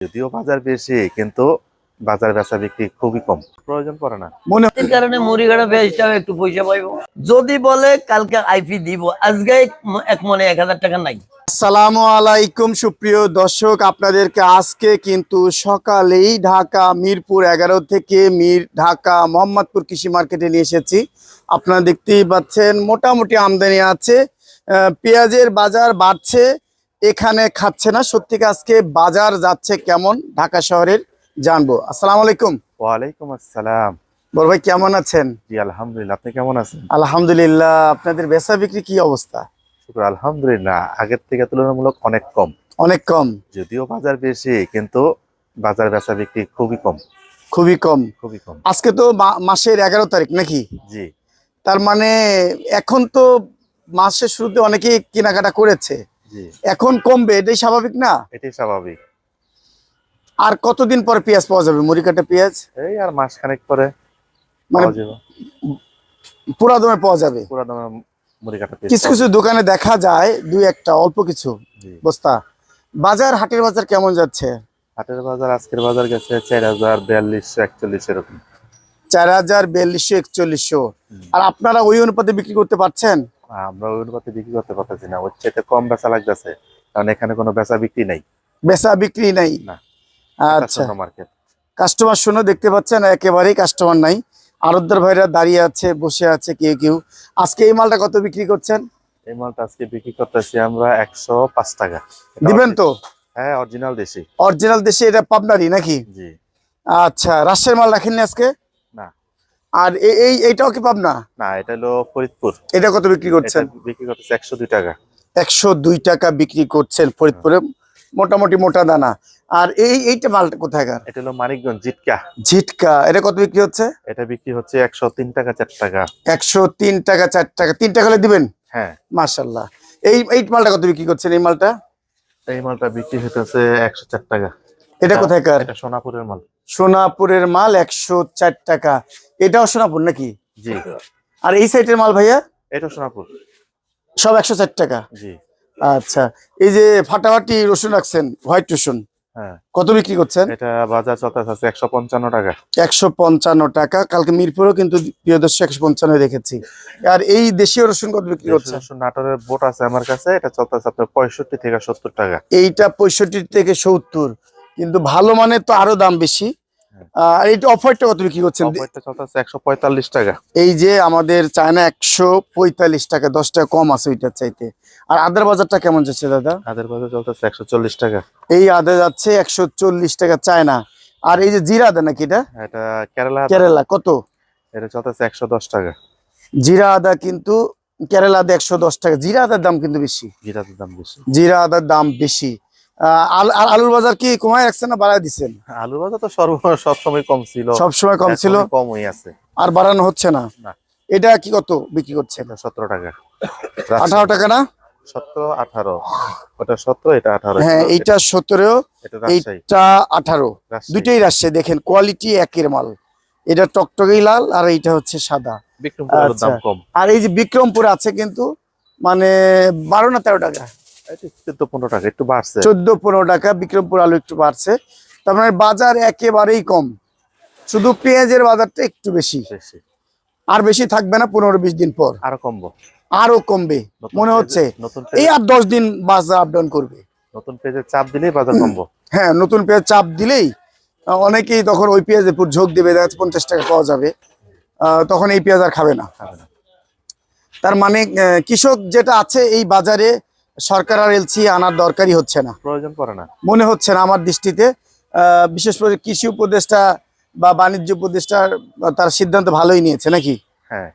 যদিও বাজার বেশি কিন্তু বাজার বেচা বিক্রি খুবই কম। প্রয়োজন পড়ে না। মনে কারণে মুড়িগাড়া বেচটাও একটু পয়সা পাইবো। যদি বলে কালকে আইপি দিব আজকে এক- এক মনে এক হাজার টাকা নাই। সালামু আলাইকুম সুপ্রিয় দর্শক আপনাদেরকে আজকে কিন্তু সকালেই ঢাকা মিরপুর এগারো থেকে মির ঢাকা মোহাম্মদপুর কৃষি মার্কেটে নিয়ে এসেছি। আপনারা দেখতেই পাচ্ছেন মোটামুটি আমদানি আছে। আহ, পেঁয়াজের বাজার বাড়ছে। এখানে খাচ্ছে না। সত্যিকে আজকে বাজার যাচ্ছে কেমন? ঢাকা শহরের জানব। আসসালামু আলাইকুম। ওয়ালাইকুম আসসালাম। বড় ভাই কেমন আছেন? জি আলহামদুলিল্লাহ। আপনি কেমন আছেন? আলহামদুলিল্লাহ। আপনাদের বেচা বিক্রি কি অবস্থা? শুক্র আলহামদুলিল্লাহ। আগের থেকে তুলনামূলক অনেক কম। অনেক কম। যদিও বাজার বেশি কিন্তু বাজার বেচা বিক্রি খুবই কম। খুবই কম। খুবই কম। আজকে তো মাসের এগারো তারিখ নাকি? জি। তার মানে এখন তো মাসের শুরুতে অনেকেই কেনাকাটা করেছে। এখন কমবে এটাই স্বাভাবিক না? এটাই স্বাভাবিক। আর কতদিন পরে পেঁয়াজ পাওয়া যাবে? মুড়ি কাটা পেঁয়াজ? এই আর মাস খানেক পরে মানে পুরা দমে পাওয়া যাবে? পুরা দামে পেঁয়াজ কিছু কিছু দোকানে দেখা যায় দুই একটা অল্প কিছু বস্তা। বাজার হাটের বাজার কেমন যাচ্ছে? হাটের বাজার আজকের বাজার গেছে চার হাজার বিয়াল্লিশশো একচল্লিশ এরকম। চার হাজার বিয়াল্লিশশো একচল্লিশশো। আর আপনারা ওই অনুপাতে বিক্রি করতে পারছেন? আমরা ওই অনুপাতে বিক্রি করতে পারতেছি না। ওর চাইতে কম বেচা লাগতেছে কারণ এখানে কোনো বেচা বিক্রি নাই। বেচা বিক্রি নাই? না। আচ্ছা। মার্কেট কাস্টমার শুনে দেখতে পাচ্ছেন একেবারেই কাস্টমার নাই। আরবদার ভাইরা দাঁড়িয়ে আছে বসে আছে কেউ কেউ। আজকে এই মালটা কত বিক্রি করছেন? এই মালটা আজকে বিক্রি করতেছি আমরা একশো পাঁচ টাকা। দিবেন তো? হ্যাঁ অরিজিনাল দেশি। অরিজিনাল দেশে এটা পাবনারি নাকি? জি। আচ্ছা রাজশাহীর মাল রাখেননি আজকে? আর এই এইটাও কি পাবনা? না এটা হলো ফরিদপুর। এটা কত বিক্রি করছেন? বিক্রি করতেছে একশো দুই টাকা। একশো দুই টাকা বিক্রি করছেন ফরিদপুরে। মোটামুটি মোটা দানা। আর এই এইটা মালটা কোথায়কার এটা হলো মানিকগঞ্জ জিটকা। জিটকা। এটা কত বিক্রি হচ্ছে? এটা বিক্রি হচ্ছে একশো তিন টাকা চার টাকা। একশো তিন টাকা চার টাকা। তিন টাকা দিবেন? হ্যাঁ। মার্শাল্লাহ এই এই মালটা কত বিক্রি করছেন এই মালটা? এই মালটা বিক্রি হইতেছে একশো চার টাকা। এটা কোথায়কার এটা সোনাপুরের মাল। সোনাপুরের মাল একশো চার টাকা। এটাও সোনাপুর নাকি? জি। আর এই সাইডের মাল ভাইয়া? এটা সোনাপুর। সব একশো চার টাকা। জি। আচ্ছা এই যে ফাটাফাটি রসুন রাখছেন হোয়াইট রসুন হ্যাঁ। কত বিক্রি করছেন? এটা বাজার চলতেছে একশো পঞ্চান্ন টাকা। একশো পঞ্চান্ন টাকা কালকে মিরপুরেও কিন্তু প্রিয় দর্শক একশো পঞ্চান্ন দেখেছি। আর এই দেশীয় রসুন কত বিক্রি রসুন নাটোরের বোট আছে আমার কাছে এটা চলতেছে আপনার পঁয়ষট্টি থেকে সত্তর টাকা। এইটা পঁয়ষট্টি থেকে সত্তর কিন্তু ভালো মানের তো আরও দাম বেশি। আর এইটা অফারটা কত বিক্রি করছেন? একশো পঁয়তাল্লিশ টাকা। এই যে আমাদের চায়না একশো পঁয়তাল্লিশ টাকা দশ টাকা কম আছে ওইটার চাইতে। আর আদার বাজারটা কেমন যাচ্ছে দাদা? আদের বাজার চলতেছে একশো চল্লিশ টাকা। এই আদা যাচ্ছে একশো চল্লিশ টাকা চায়না। আর এই যে জিরা আদা নাকি এটা? এটা কেরালা কেরালা কত? এটা চলতেছে একশো দশ টাকা। জিরা আদা কিন্তু কেরালা আদা একশো দশ টাকা। জিরা আদার দাম কিন্তু বেশি। জিরাতের দাম বেশি। জিরা আদার দাম বেশি। আলুর বাজার কি কমায় রাখছে না বাড়ায় দিচ্ছেন? আলু বাজার তো সর্ব সবসময় কম ছিল। সবসময় কম ছিল। কমই আছে। আর বাড়ানো হচ্ছে না। এটা কি কত বিক্রি করছেন? এটা সতেরো টাকা। আঠারো টাকা না? সতেরো আঠারো। ওটা সতেরো এটা আঠারো। হ্যাঁ এইটা সতেরো এইটা আঠারো। দুইটাই রাজশাহী। দেখেন কোয়ালিটি একের মাল। এটা টকটকেই লাল আর এইটা হচ্ছে সাদা। বিক্রমপুর দাম আচ্ছা। কম। আর এই যে বিক্রমপুর আছে কিন্তু মানে বারো না তেরো টাকা। চোদ্দ পনেরো টাকা একটু বাড়ছে। চোদ্দ পনেরো টাকা বিক্রমপুর আলু একটু বাড়ছে। তার মানে বাজার একেবারেই কম। শুধু পেঁয়াজের বাজারটা একটু বেশি। আর বেশি থাকবে না পনেরো বিশ দিন পর। আরও কমবো। আরও কমবে। নতুন মনে হচ্ছে এই আর দশ দিন বাজার আপ ডাউন করবে। নতুন পেজে চাপ দিলেই বাজার কমবো। হ্যাঁ নতুন পেঁয়াজ চাপ দিলেই অনেকেই তখন ওই পেঁয়াজের উপর ঝোঁক দেবে দেখা পঞ্চাশ টাকা পাওয়া যাবে। আহ, তখন এই পেঁয়াজ আর খাবে না। তার মানে কৃষক যেটা আছে এই বাজারে সরকার আর এলসি আনার দরকারই হচ্ছে না। প্রয়োজন পড়ে না। মনে হচ্ছে না আমার দৃষ্টিতে। আহ, বিশেষ করে কৃষি উপদেষ্টা বা বাণিজ্য উপদেষ্টা তার সিদ্ধান্ত ভালোই নিয়েছে নাকি? হ্যাঁ।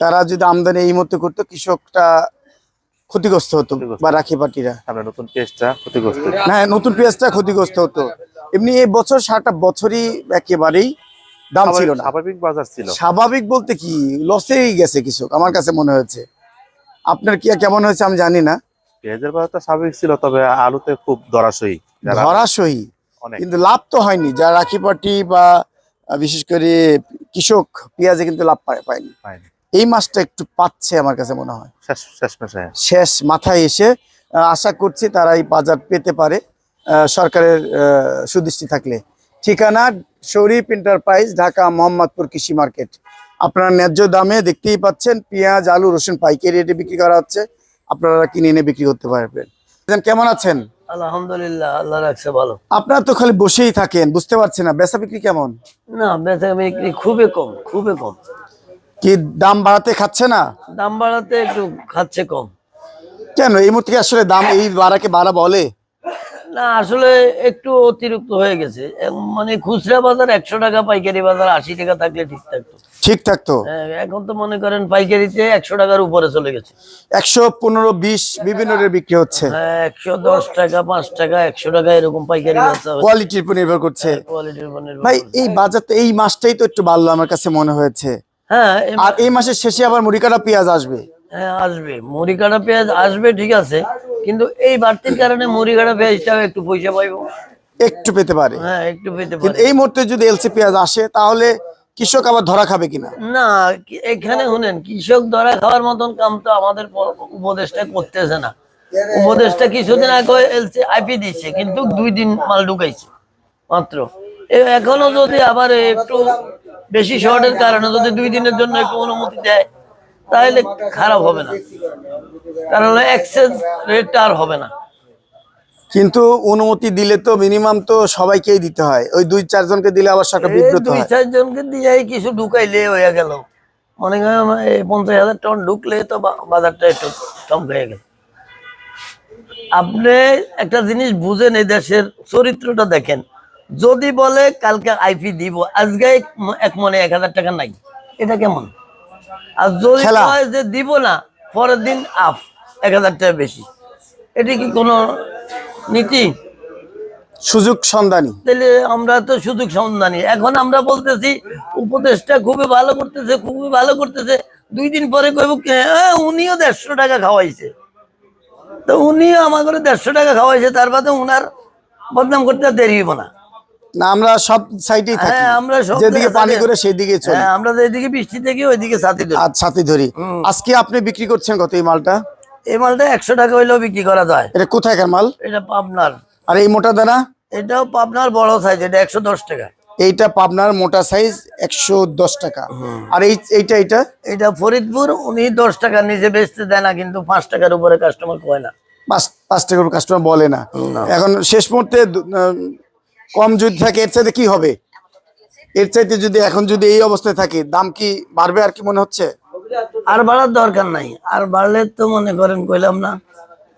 তারা যদি আমদানি এই মতো করতো কৃষকটা ক্ষতিগ্রস্ত হতো বা রাখি পাটিরা। নতুন পেজটা ক্ষতিগ্রস্ত হ্যাঁ নতুন পেঁয়াজটা ক্ষতিগ্রস্ত হতো। এমনি এই বছর সারাটা বছরই একেবারেই দাম ছিল না। স্বাভাবিক বাজার ছিল। স্বাভাবিক বলতে কি লসেই গেছে কৃষক আমার কাছে মনে হয়েছে। আপনার কি কেমন হয়েছে আমি জানি না। পেঁয়াজের বাজারটা স্বাভাবিক ছিল তবে আলুতে খুব দরাসই যারা ধরাসই কিন্তু লাভ তো হয়নি যারা রাখি পাটি বা বিশেষ করে কৃষক পেঁয়াজে কিন্তু লাভ পায়নি। এই মাসটা একটু পাচ্ছে আমার কাছে মনে হয়। শেষ মাথায় এসে আশা করছি তারা এই বাজার পেতে পারে সরকারের সুদৃষ্টি থাকলে। ঠিকানা শরীফ এন্টারপ্রাইজ ঢাকা মোহাম্মদপুর কৃষি মার্কেট। আপনার ন্যায্য দামে দেখতেই পাচ্ছেন পেঁয়াজ আলু রসুন পাইকারি রেটে বিক্রি করা হচ্ছে। আপনারা কিনে এনে বিক্রি করতে পারবেন। কেমন আছেন? আলহামদুলিল্লাহ আল্লাহ রাখছে ভালো। আপনারা তো খালি বসেই থাকেন বুঝতে পারছেন না। বেচা বিক্রি কেমন? না বেচা বিক্রি খুবই কম খুবই কম। কি দাম বাড়াতে খাচ্ছে না? দাম বাড়াতে একটু খাচ্ছে কম। কেন? এই মুহূর্তে আসলে দাম এই বাড়াকে বাড়া বলে? না আসলে একটু অতিরিক্ত হয়ে গেছে। মানে খুচরা বাজার একশো টাকা পাইকারি বাজার আশি টাকা থাকলে ঠিক থাকতো। ঠিক থাকতো। হ্যাঁ, এখন তো মনে করেন পাইকারিতে একশো টাকার উপরে চলে গেছে। একশো পনেরো বিশ বিভিন্ন বিক্রি হচ্ছে। হ্যাঁ একশো দশ টাকা পাঁচ টাকা একশো টাকা এরকম পাইকারি কোয়ালিটির উপর নির্ভর করছে। কোয়ালিটির ভাই এই বাজার তো এই মাসটাই তো একটু বাড়লো আমার কাছে মনে হয়েছে। হ্যাঁ আর এই মাসের শেষে আবার মুড়ি কাটা পেঁয়াজ আসবে। হ্যাঁ আসবে। মুড়ি কাটা পেঁয়াজ আসবে ঠিক আছে। কিন্তু এই বাড়তির কারণে মুড়ি কাটা পেঁয়াজটাও একটু পয়সা পাইবো। একটু পেতে পারে। হ্যাঁ একটু পেতে পারে। এই মুহূর্তে যদি এলসি পেঁয়াজ আসে তাহলে কৃষক আবার ধরা খাবে কিনা? না এখানে শুনেন কৃষক ধরা খাওয়ার মতন কাম তো আমাদের উপদেশটা করতেছে না। উপদেশটা কিছুদিন আগে এলসি আইপি দিচ্ছে কিন্তু দুই দিন মাল ঢুকাইছে মাত্র। এখনও যদি আবার একটু বেশি শর্টের কারণে যদি দুই দিনের জন্য একটু অনুমতি দেয় তাহলে খারাপ হবে না। কারণ এক্সচেঞ্জ রেটটা আর হবে না। কিন্তু অনুমতি দিলে তো মিনিমাম তো সবাইকেই দিতে হয়। ওই দুই চারজনকে দিলে আবার সরকার বিব্রত দুই চারজনকে দিয়ে কিছু ঢুকাইলে হয়ে গেল। মনে করেন এই পঞ্চাশ হাজার টন ঢুকলে তো বাজারটা একটু কম হয়ে গেল। আপনি একটা জিনিস বুঝেন এই দেশের চরিত্রটা দেখেন। যদি বলে কালকে আইপি দিব আজকে এক- এক মনে এক হাজার টাকা নাই। এটা কেমন? আর যদি। কয় যে দিব না পরের দিন আফ এক হাজার টাকা বেশি। এটি কি কোনো নীতি? সুযোগ সন্ধানী। তাহলে আমরা তো সুযোগ সন্ধানী। এখন আমরা বলতেছি উপদেশটা খুবই ভালো করতেছে খুবই ভালো করতেছে। দুই দিন পরে কইব কি, "হ্যাঁ, উনিও দেড়শো টাকা খাওয়াইছে। তো উনিও আমার করে দেড়শো টাকা খাওয়াইছে তার বাদে উনার বদনাম করতে দেরি হইব না। না আমরা সব সাইডেই থাকি। হ্যাঁ, আমরা যেদিকে পানি করে সেই চলি। হ্যাঁ আমরা তো বৃষ্টি থেকে ওইদিকে ছাতি সাথে ধরি। আজকে আপনি বিক্রি করছেন কত এই মালটা? এই মালটা একশো টাকা হইলেও বিক্রি করা যায়। এটা কোথায়কার মাল? এটা পাবনার। আর এই মোটা দানা? এটাও পাবনার বড় সাইজ এটা একশো দশ টাকা। এইটা পাবনার মোটা সাইজ একশো দশ টাকা। আর এই এইটা এটা ফরিদপুর উনি দশ টাকার নিচে বেচতে দেয় না কিন্তু পাঁচ টাকার উপরে কাস্টমার কয় না। পাঁচ পাঁচ টাকার কাস্টমার বলে না। এখন শেষ মুহূর্তে কম যদি থাকে এর চাইতে কি হবে? এর চাইতে যদি এখন যদি এই অবস্থায় থাকে দাম কি বাড়বে আর কি মনে হচ্ছে? আর বাড়ার দরকার নাই। আর বাড়লে তো মনে করেন কইলাম না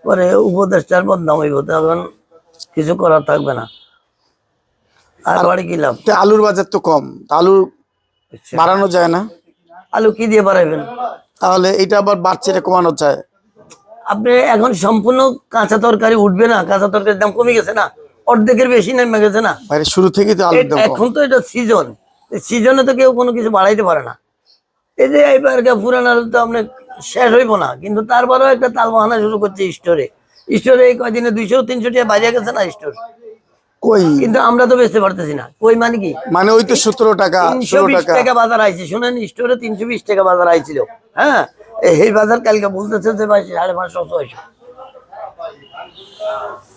পরে উপদেষ্টার বদনাম হইব তখন কিছু করার থাকবে না। আর বাড়ি কি লাভ? তো আলুর বাজার তো কম আলু বাড়ানো যায় না। আলু কি দিয়ে বাড়াইবেন? তাহলে এটা আবার বাড়ছে এটা কমানো যায়। আপনি এখন সম্পূর্ণ কাঁচা তরকারি উঠবে না কাঁচা তরকারির দাম কমে গেছে না? অর্ধেকের বেশি নেমে গেছে না? শুরু থেকে তো আলুর দাম এখন তো এটা সিজন সিজনে তো কেউ কোনো কিছু বাড়াইতে পারে না। এই যে এইবার পুরান আলু তো আপনার শেষ হইব না কিন্তু তারপরেও একটা তাল বাহানা শুরু করছে স্টোরে স্টোরে এই কয়দিনে দুইশো তিনশো টাকা বাজিয়ে গেছে না স্টোর কই? কিন্তু আমরা তো বেচতে পারতেছি না। কই মানে কি? মানে ওই তো সতেরো টাকা তিনশো বিশ টাকা। বাজার আইছে শুনেন স্টোরে তিনশো বিশ টাকা বাজার আইছিল। হ্যাঁ? এই বাজার কালকে বলতেছে যে ভাই সাড়ে পাঁচশো ছয়শো।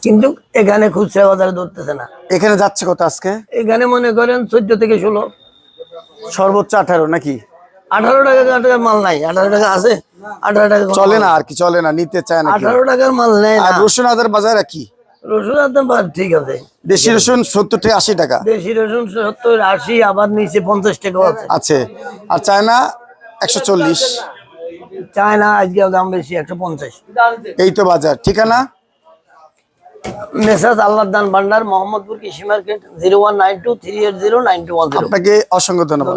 কিন্তু এখানে খুচরা বাজারে ধরতেছে না। এখানে যাচ্ছে কত আজকে? এখানে মনে করেন চোদ্দ থেকে ষোলো। সর্বোচ্চ আঠারো নাকি? আঠারো টাকা টাকার মাল নাই। আঠারো টাকা আছে আঠারো টাকা চলে না আর কি চলে না নিতে চায় না আঠারো টাকার মাল নেই আর রসুন আদার বাজার কি রসুন আর দাম বা- ঠিক আছে। দেশি রসুন সত্তর থেকে আশি টাকা? দেশি রসুন সত্তর আশি আবার নিচে পঞ্চাশ টাকাও আছে। আছে। আর চায়না একশো চল্লিশ? চায়না আজকে দাম বেশি একশো পঞ্চাশ। এই তো বাজার ঠিকানা? মেসাজ আল্লাহ দান ভান্ডার মোহাম্মদপুর কৃষি market zero one nine two three eight zero nine two one আপনাকে অসংখ্য ধন্যবাদ।